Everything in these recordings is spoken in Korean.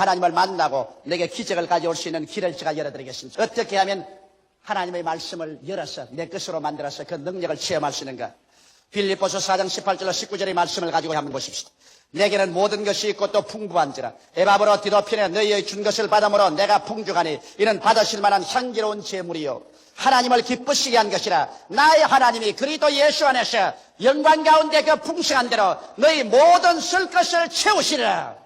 하나님을 만나고 내게 기적을 가져올 수 있는 길을 제가 열어드리겠습니다. 어떻게 하면 하나님의 말씀을 열어서 내 것으로 만들어서 그 능력을 체험할 수 있는가? 빌립보서 4장 18절로 19절의 말씀을 가지고 한번 보십시다. 내게는 모든 것이 있고 또 풍부한지라 에바브로 디도편에 너희의 준 것을 받음으로 내가 풍족하니 이는 받으실 만한 향기로운 재물이요 하나님을 기쁘시게 한 것이라 나의 하나님이 그리스도 예수 안에서 영광 가운데 그 풍성한 대로 너희 모든 쓸 것을 채우시리라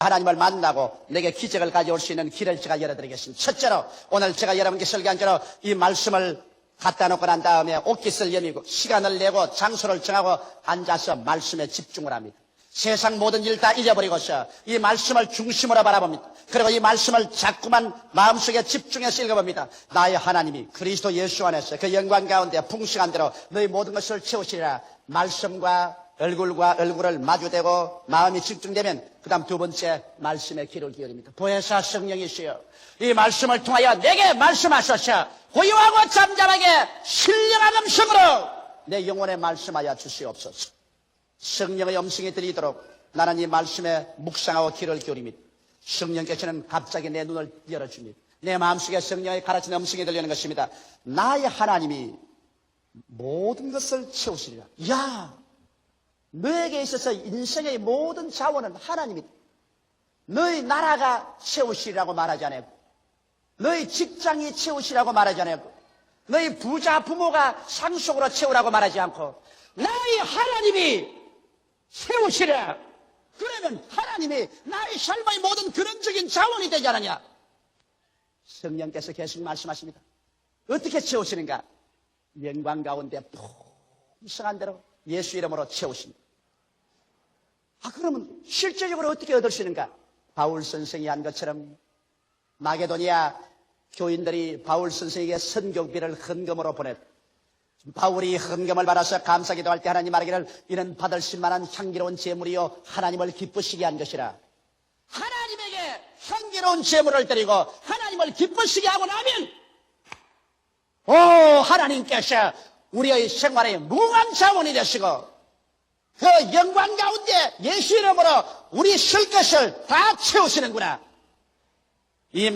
하나님을 만나고 내게 기적을 가져올 수 있는 길을 제가 열어드리겠습니다. 첫째로 오늘 제가 여러분께 설교한 대로 이 말씀을 갖다 놓고 난 다음에 옷깃을 여미고 시간을 내고 장소를 정하고 앉아서 말씀에 집중을 합니다. 세상 모든 일 다 잊어버리고서 이 말씀을 중심으로 바라봅니다. 그리고 이 말씀을 자꾸만 마음속에 집중해서 읽어봅니다. 나의 하나님이 그리스도 예수 안에서 그 영광 가운데 풍성한 대로 너희 모든 것을 채우시리라. 말씀과 얼굴과 얼굴을 마주대고 마음이 집중되면 그 다음 두 번째 말씀의 귀를 기울입니다. 보혜사 성령이시여 이 말씀을 통하여 내게 말씀하소서 고요하고 잠잠하게 신령한 음성으로 내 영혼에 말씀하여 주시옵소서 성령의 음성이 들리도록 나는 이 말씀에 묵상하고 귀를 기울입니다. 성령께서는 갑자기 내 눈을 열어줍니다. 내 마음속에 성령의 가르치는 음성이 들리는 것입니다. 나의 하나님이 모든 것을 채우시리라. 야, 너에게 있어서 인생의 모든 자원은 하나님이다. 너희 나라가 채우시리라고 말하지 않았고, 너희 직장이 채우시라고 말하지 않았고, 너희 부자 부모가 상속으로 채우라고 말하지 않고, 나의 하나님이 채우시라. 그러면 하나님이 나의 삶의 모든 근원적인 자원이 되지 않느냐? 성령께서 계속 말씀하십니다. 어떻게 채우시는가? 영광 가운데 풍성한 대로 예수 이름으로 채우십니다. 아, 그러면 실제적으로 어떻게 얻으시는가? 바울 선생이 한 것처럼 마게도니아 교인들이 바울 선생에게 선교비를 헌금으로 보냈. 바울이 헌금을 받아서 감사기도 할 때 하나님 말하기를 이는 받을 신만한 향기로운 재물이요 하나님을 기쁘시게 한 것이라. 하나님에게 향기로운 재물을 드리고 하나님을 기쁘시게 하고 나면 오 하나님께서 우리의 생활의 무한 자원이 되시고 그 영광 가운데 예수 이름으로 우리 쓸 것을 다 채우시는구나. 이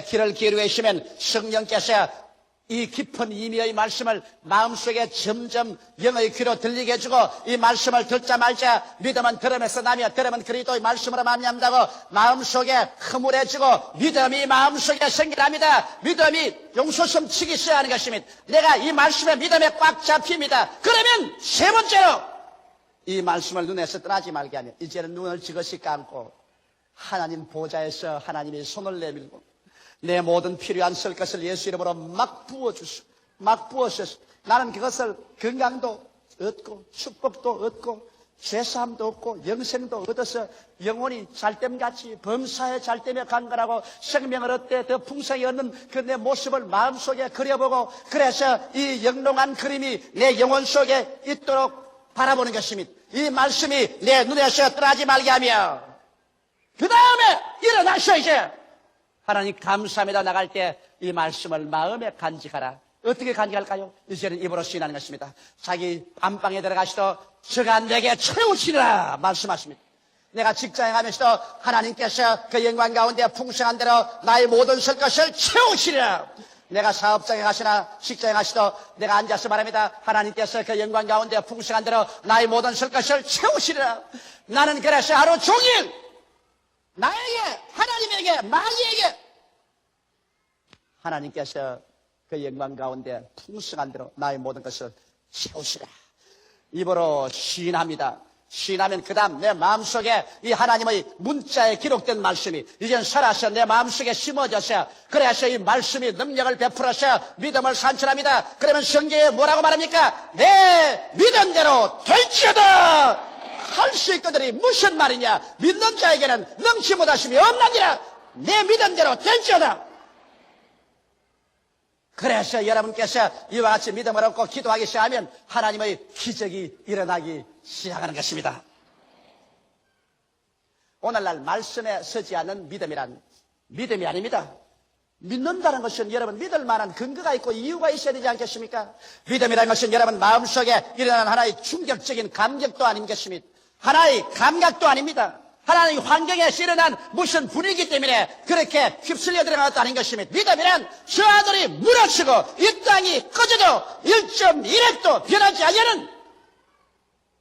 귀를 기울여 계시면 성령께서 이 깊은 의미의 말씀을 마음속에 점점 영의 귀로 들리게 해주고 이 말씀을 듣자 말자 믿음은 들음에서 나며 들음은 그리스도의 말씀으로 마음한다고 마음속에 흐물해지고 믿음이 마음속에 생겨납니다. 믿음이 용솟음 치기 시작하는 것입니다. 내가 이 말씀에 믿음에 꽉 잡힙니다. 그러면 세 번째로 이 말씀을 눈에서 떠나지 말게 하며 이제는 눈을 지그시 감고 하나님 보좌에서 하나님이 손을 내밀고 내 모든 필요한 쓸 것을 예수 이름으로 막 부어주시고 막 부어주셔서 나는 그것을 건강도 얻고 축복도 얻고 죄사함도 얻고 영생도 얻어서 영혼이 잘됨같이 범사에 잘됨에 간 거라고 생명을 얻되 더 풍성히 얻는 그 내 모습을 마음속에 그려보고 그래서 이 영롱한 그림이 내 영혼 속에 있도록 바라보는 것입니다. 이 말씀이 내 눈에서 떠나지 말게 하며 그 다음에 일어나셔 이제 하나님 감사합니다 나갈 때 이 말씀을 마음에 간직하라. 어떻게 간직할까요? 이제는 입으로 시인하는 것입니다. 자기 안방에 들어가시도 저가 내게 채우시라 말씀하십니다. 내가 직장에 가면서도 하나님께서 그 영광 가운데 풍성한 대로 나의 모든 설 것을 채우시리라. 내가 사업장에 가시나 직장에 가시도 내가 앉아서 말합니다. 하나님께서 그 영광 가운데 풍성한 대로 나의 모든 설 것을 채우시리라. 나는 그래서 하루 종일 나에게 하나님에게 마귀에게 하나님께서 그 영광 가운데 풍성한 대로 나의 모든 것을 채우시라. 입으로 시인합니다. 시인하면 그 다음 내 마음속에 이 하나님의 문자에 기록된 말씀이 이젠 살아서 내 마음속에 심어져서 그래서 이 말씀이 능력을 베풀어서 믿음을 산출합니다. 그러면 성경에 뭐라고 말합니까? 내 믿음대로 될지어다! 할수 있거든이 무슨 말이냐? 믿는 자에게는 능치 못하심이 없느니라! 내 믿음대로 될지어다! 그래서 여러분께서 이와 같이 믿음을 얻고 기도하기 시작하면 하나님의 기적이 일어나기 시작하는 것입니다. 오늘날 말씀에 서지 않는 믿음이란 믿음이 아닙니다. 믿는다는 것은 여러분 믿을 만한 근거가 있고 이유가 있어야 되지 않겠습니까? 믿음이라는 것은 여러분 마음속에 일어나는 하나의 충격적인 감격 도 아닌 것입니다. 하나의 감각도 아닙니다. 하나님 환경에 실현한 무슨 분위기 때문에 그렇게 휩쓸려 들어갔다 아닌 것입니다. 믿으면 저 하늘이 무너지고 이 땅이 꺼져도 1.1핵도 변하지 않는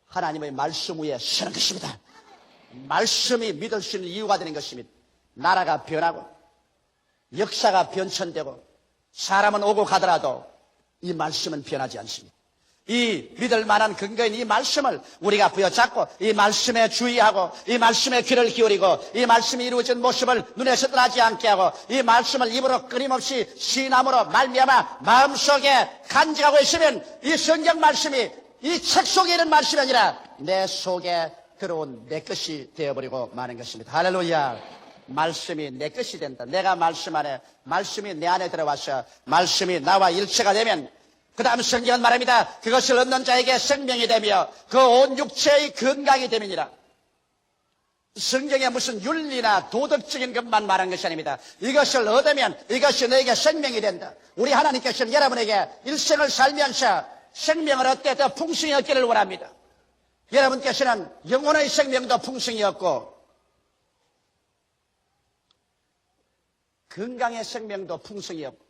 하나님의 말씀 위에 서는 것입니다. 말씀이 믿을 수 있는 이유가 되는 것입니다. 나라가 변하고 역사가 변천되고 사람은 오고 가더라도 이 말씀은 변하지 않습니다. 이 믿을 만한 근거인 이 말씀을 우리가 부여잡고 이 말씀에 주의하고 이 말씀에 귀를 기울이고 이 말씀이 이루어진 모습을 눈에서 떠나지 않게 하고 이 말씀을 입으로 끊임없이 시남으로 말미암아 마음속에 간직하고 있으면 이 성경 말씀이 이 책 속에 있는 말씀이 아니라 내 속에 들어온 내 것이 되어버리고 마는 것입니다. 할렐루야. 말씀이 내 것이 된다. 내가 말씀 안에, 말씀이 내 안에 들어와서 말씀이 나와 일체가 되면 그 다음 성경은 말합니다. 그것을 얻는 자에게 생명이 되며 그 온 육체의 건강이 됨이니라. 성경에 무슨 윤리나 도덕적인 것만 말한 것이 아닙니다. 이것을 얻으면 이것이 너에게 생명이 된다. 우리 하나님께서는 여러분에게 일생을 살면서 생명을 얻되 더 풍성히 얻기를 원합니다. 여러분께서는 영혼의 생명도 풍성히 얻고 건강의 생명도 풍성히 얻고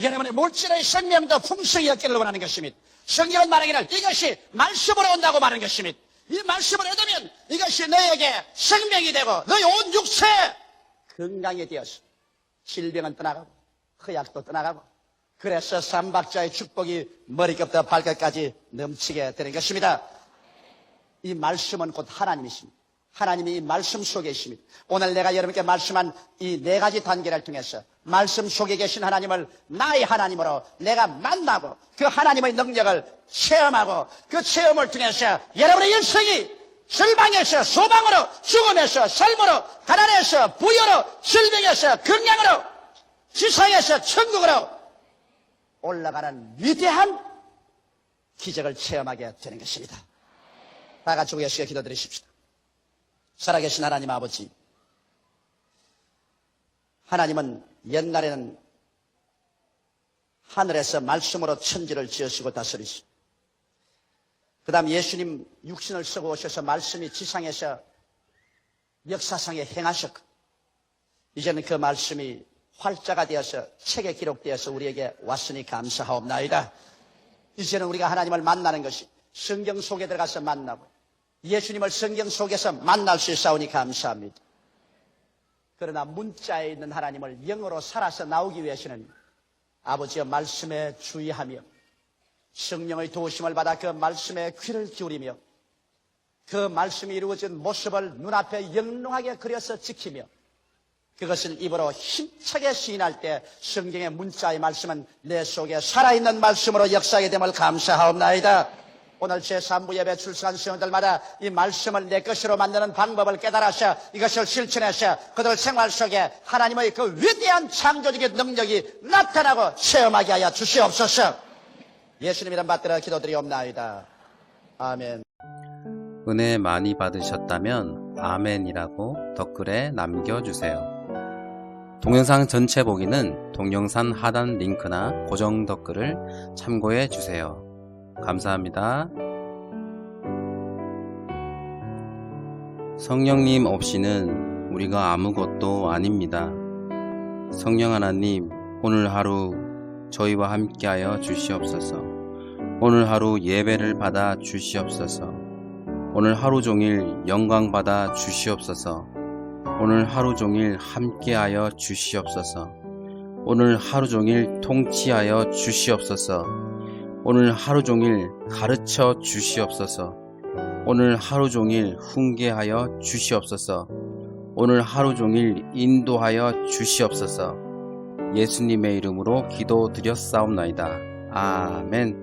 여러분의 물질의 생명도 풍성히 얻기를 원하는 것입니다. 성경은 말하기를 이것이 말씀으로 온다고 말하는 것입니다. 이 말씀을 얻으면 이것이 너에게 생명이 되고 너의 온 육체 건강이 되어서 질병은 떠나가고 허약도 떠나가고 그래서 삼박자의 축복이 머리끝부터 발끝까지 넘치게 되는 것입니다. 이 말씀은 곧 하나님이십니다. 하나님이 이 말씀 속에 있습니다. 오늘 내가 여러분께 말씀한 이 네 가지 단계를 통해서 말씀 속에 계신 하나님을 나의 하나님으로 내가 만나고 그 하나님의 능력을 체험하고 그 체험을 통해서 여러분의 인생이 절방에서 소방으로 죽음에서 삶으로 가난에서 부여로 질병에서 건강으로 지상에서 천국으로 올라가는 위대한 기적을 체험하게 되는 것입니다. 다 같이 우리 시에 기도드리십시다. 살아계신 하나님 아버지, 하나님은 옛날에는 하늘에서 말씀으로 천지를 지으시고 다스리시고, 그 다음 예수님 육신을 쓰고 오셔서 말씀이 지상에서 역사상에 행하셨고, 이제는 그 말씀이 활자가 되어서 책에 기록되어서 우리에게 왔으니 감사하옵나이다. 이제는 우리가 하나님을 만나는 것이 성경 속에 들어가서 만나고 예수님을 성경 속에서 만날 수 있사오니 감사합니다. 그러나 문자에 있는 하나님을 영으로 살아서 나오기 위해서는 아버지의 말씀에 주의하며 성령의 도우심을 받아 그 말씀에 귀를 기울이며 그 말씀이 이루어진 모습을 눈앞에 영롱하게 그려서 지키며 그것을 입으로 힘차게 시인할 때 성경의 문자의 말씀은 내 속에 살아있는 말씀으로 역사하게 됨을 감사하옵나이다. 오늘 제3부 예배 출석한 수영들마다 이 말씀을 내 것으로 만드는 방법을 깨달아서 이것을 실천해서 그들 생활 속에 하나님의 그 위대한 창조적인 능력이 나타나고 체험하게 하여 주시옵소서. 예수님 이름 받들어 기도드리옵나이다. 아멘. 은혜 많이 받으셨다면 아멘이라고 댓글에 남겨주세요. 동영상 전체 보기는 동영상 하단 링크나 고정 댓글을 참고해 주세요. 감사합니다. 성령님 없이는 우리가 아무것도 아닙니다. 성령 하나님, 오늘 하루 저희와 함께하여 주시옵소서. 오늘 하루 예배를 받아 주시옵소서. 오늘 하루 종일 영광 받아 주시옵소서. 오늘 하루 종일 함께하여 주시옵소서. 오늘 하루 종일 통치하여 주시옵소서. 오늘 하루 종일 가르쳐 주시옵소서. 오늘 하루 종일 훈계하여 주시옵소서. 오늘 하루 종일 인도하여 주시옵소서. 예수님의 이름으로 기도드렸사옵나이다. 아멘.